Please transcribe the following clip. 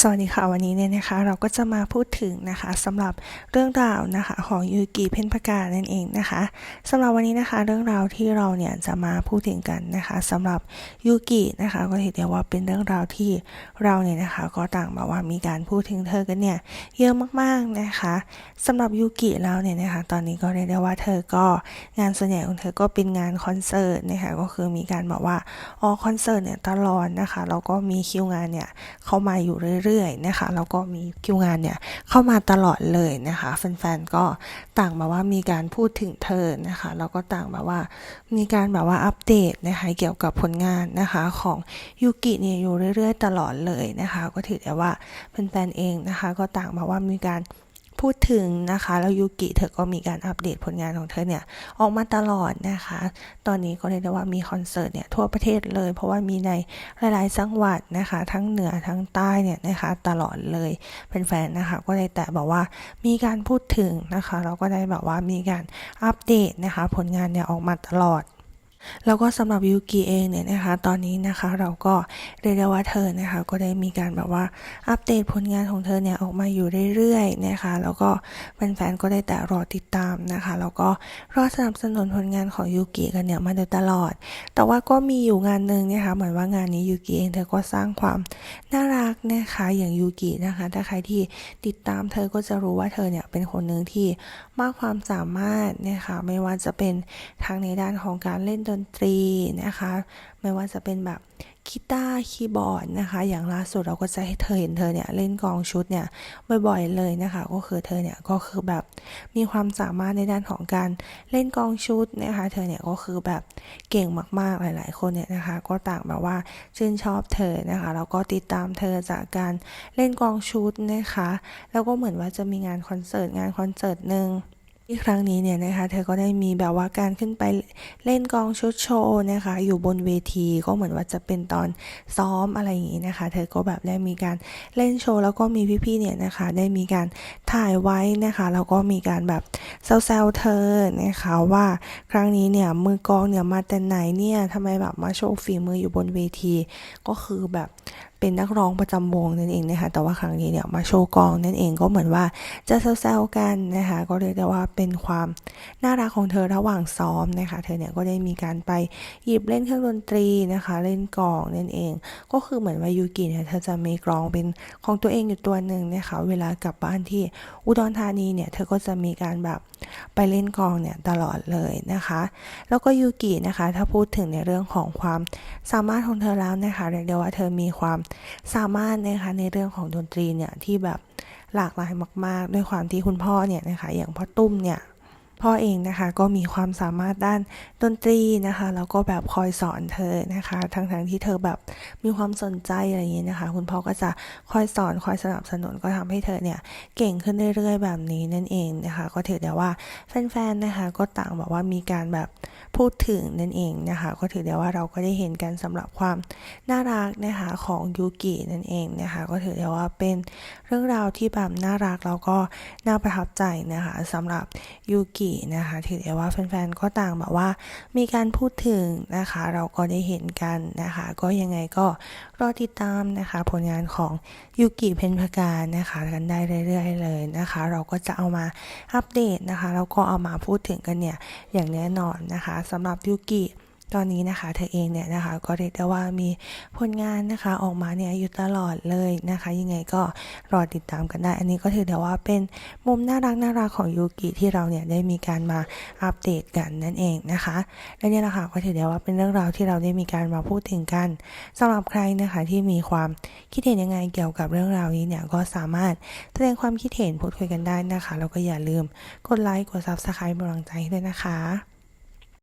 สวัสดีค่ะวันนี้เนี่ยนะคะเราก็จะมาพูดถึงนะคะสำหรับเรื่องราวนะคะของยูกิเพนพกานั่นเองนะคะสำหรับวันนี้นะคะเรื่องราวที่เราเนี่ยจะมาพูดถึงกันนะคะสำหรับยูกินะคะก็ถือได้ว่าเป็นเรื่องราวที่เราเนี่ยนะคะก็ต่างแบบว่ามีการพูดถึงเธอกันเนี่ยเยอะมากๆนะคะสำหรับยูกิแล้วเนี่ยนะคะตอนนี้ก็เรียกได้ว่าเธอก็งานส่วนใหญ่ของเธอก็เป็นงานคอนเสิร์ตนะคะก็คือมีการบอกว่าออกคอนเสิร์ตเนี่ยตลอดนะคะแล้วก็มีคิวงานเนี่ยเข้ามาอยู่เรื่อยๆนะคะแล้วก็มีคิวงานเนี่ยเข้ามาตลอดเลยนะคะแฟนๆก็ต่างมาว่ามีการพูดถึงเธอนะคะแล้วก็ต่างมาว่ามีการแบบว่าอัปเดตนะคะเกี่ยวกับผลงานนะคะของยูกิเนี่ยอยู่เรื่อยๆ ตลอดเลยนะคะ ก็ถือได้ว่าแฟนๆเองนะคะ ก็ต่างมาว่ามีการ พูดถึงนะคะ แล้วยูกิเธอก็มีการอัปเดตผลงานของเธอเนี่ย ออกมาตลอดนะคะ ตอนนี้ก็เรียกได้ว่ามีคอนเสิร์ตเนี่ยทั่วประเทศเลย เพราะว่ามีในหลายๆจังหวัดนะคะ ทั้งเหนือทั้งใต้เนี่ยนะคะ ตลอดเลยเป็นแฟนนะคะก็ได้แต่บอกว่ามีการพูดถึงนะคะ เราก็ได้แบบว่ามีการอัปเดตนะคะ ผลงานเนี่ยออกมาตลอด แล้วก็สำหรับยูกิเองเนี่ยนะคะ ตอนนี้นะคะเราก็เรียกได้ว่าเธอนะคะ ก็ได้มีการแบบว่าอัปเดตผลงานของเธอเนี่ยออกมาอยู่เรื่อยๆนะคะ แล้วก็แฟนๆก็ได้แต่รอติดตามนะคะ แล้วก็รอสนับสนุนผลงานของยูกิกันเนี่ยมาโดยตลอด แต่ว่าก็มีอยู่งานหนึ่งนะคะเหมือนว่างานนี้ยูกิเองเธอก็สร้างความน่ารักนะคะอย่างยูกินะคะถ้าใครที่ติดตามเธอก็จะรู้ว่าเธอเนี่ยเป็นคนหนึ่งที่มากความสามารถนะคะไม่ว่าจะเป็นทางในด้านของการเล่นดนตรีนะคะ ไม่ว่าจะเป็นแบบกีตาร์คีย์บอร์ดนะคะ อย่างล่าสุดเราก็จะให้เธอเห็นเธอเนี่ยเล่นกองชุดเนี่ยบ่อยๆเลยนะคะ ก็คือเธอเนี่ยก็คือแบบมีความสามารถในด้านของการเล่นกองชุดนะคะ เธอเนี่ยก็คือแบบเก่งมากๆหลาย ๆ คนเนี่ยนะคะ ก็ต่างแบบว่าชื่นชอบเธอนะคะแล้วก็ติดตามเธอจากการเล่นกองชุดนะคะ แล้วก็เหมือนว่าจะมีงานคอนเสิร์ตงานคอนเสิร์ตหนึ่ง ที่ครั้งนี้เนี่ยนะคะเธอก็ได้มีแบบว่าการขึ้นไปเล่นกองชุดโชว์นะคะอยู่บนเวทีก็เหมือนว่าจะเป็นตอนซ้อมอะไรอย่างนี้นะคะ เธอก็แบบได้มีการเล่นโชว์แล้วก็มีพี่ๆเนี่ยนะคะได้มีการถ่ายไว้นะคะแล้วก็มีการแบบแซวๆเธอนะคะว่าครั้งนี้เนี่ยมือกองเนี่ยมาแต่ไหนเนี่ยทำไมแบบมาโชว์ฝีมืออยู่บนเวที ก็คือแบบ เป็นนักร้องประจำวงนั่นเองนะคะแต่ว่าครั้งนี้เนี่ยมาโชว์กองนั่นเองก็เหมือนว่าจะแซวๆกันนะคะก็เรียกได้ว่าเป็นความน่ารักของเธอระหว่างซ้อมนะคะเธอเนี่ยก็ได้มีการไปหยิบเล่นเครื่องดนตรีนะคะเล่นกลองนั่นเอง ก็คือเหมือนว่ายูกิเนี่ยเธอจะมีกลองเป็นของตัวเองอยู่ตัวหนึ่งนะคะเวลากลับบ้านที่อุดรธานีเนี่ยเธอก็จะมีการแบบไปเล่นกลองเนี่ยตลอดเลยนะคะ แล้วก็ยูกินะคะถ้าพูดถึงในเรื่องของความสามารถของเธอแล้วนะคะเรียกได้ว่าเธอมีความสามารถนะคะในเรื่องของดนตรีเนี่ยที่แบบหลากหลายมาก ๆ ด้วยความที่คุณพ่อเนี่ยนะคะอย่างพ่อตุ้มเนี่ย พ่อเองนะคะก็มีความสามารถด้านดนตรีนะคะแล้วก็แบบคอยสอนเธอนะคะทั้งๆทที่เธอแบบมีความสนใจอะไรอย่างนี้นะคะ คุณพ่อก็จะคอยสอนคอยสนับสนุนก็ทำให้เธอเนี่ยเก่งขึ้นเรื่อยๆแบบนี้นั่นเองนะคะ ก็ถือได้ว่าแฟนๆนะคะก็ต่างบอกว่ามีการแบบพูดถึงนั่นเองนะคะ ก็ถือได้ว่าเราก็ได้เห็นกันสำหรับความน่ารักนะคะของยูกินั่นเองนะคะ ก็ถือได้ว่าเป็นเรื่องราวที่แบบน่ารักแล้วก็น่าประทับใจนะคะสำหรับยูกินะคะถือได้ว่าแฟนๆก็ต่างแบบว่า มีการพูดถึงนะคะ เราก็ได้เห็นกันนะคะ ก็ยังไงก็รอติดตามนะคะ ผลงานของยูกิเพนพการนะคะ กันได้เรื่อยๆเลยนะคะ เราก็จะเอามาอัปเดตนะคะแล้วก็เอามาพูดถึงกันเนี่ยอย่างแน่นอนนะคะสำหรับยูกิ ตอนนี้นะคะเธอเองเนี่ยนะคะก็เรียกได้ว่ามีผลงานนะคะออกมาเนี่ยอยู่ตลอดเลยนะคะ ยังไงก็รอติดตามกันได้ อันนี้ก็ถือได้ว่าเป็นมุมน่ารักน่ารักของยูกิที่เราเนี่ยได้มีการมาอัปเดตกันนั่นเองนะคะและนี่แหละค่ะก็ถือได้ว่าเป็นเรื่องราวที่เราได้มีการมาพูดถึงกันสำหรับใครนะคะที่มีความคิดเห็นยังไงเกี่ยวกับเรื่องราวนี้เนี่ยก็สามารถแสดงความคิดเห็นพูดคุยกันได้นะคะแล้วก็อย่าลืมกดไลค์กดซับสไครป์เป็นกำลังใจให้ด้วยนะคะ